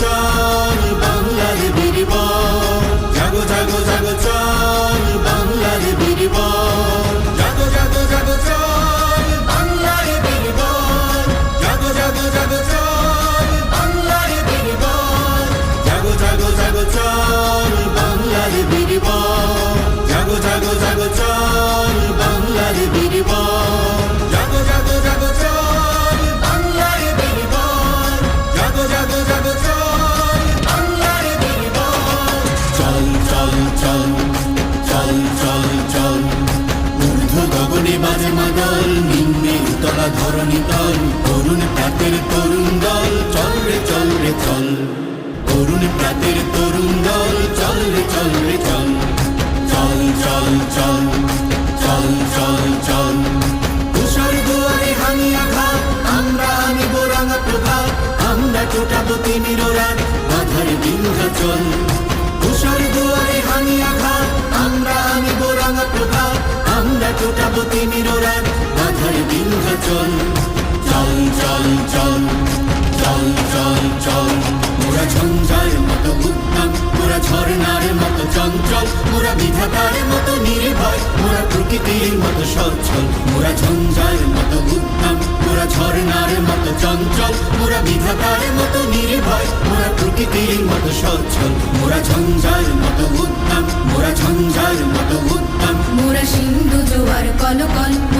চল মাদল, নিম্নে উতলা ধরণী তল তরুণ প্রাতের তরুণ দল, চল রে চল রে, চল। তরুণ প্রাতের তরুণ দল, চল রে চল রে, চল। চল চল চল চল চল চল। তুষার দুয়ারে হানি আঘাত আমরা আনিব রাঙা প্রভাত আমরা টোটাবো তিমির রাত বাধার বিন্ধ্যাচল তুষার দুয়ারে হানি আঘাত আমরা টোটাবো তিমির রাত বাধার বিন্ধ্যাচল চল চল চল চল চল চল মোরা ঝঞ্ঝার মতো উদ্যম মোরা ঝর্ণার মতো চঞ্চল মোরা বিধাতার মতো নির্ভয় মোরা প্রকৃতির মতো সচ্ছল মোরা ঝঞ্ঝার মতো উদ্যম মোরা ঝঞ্ঝার মতো উদ্যম মোরা সিন্ধু জোয়ার কল কল।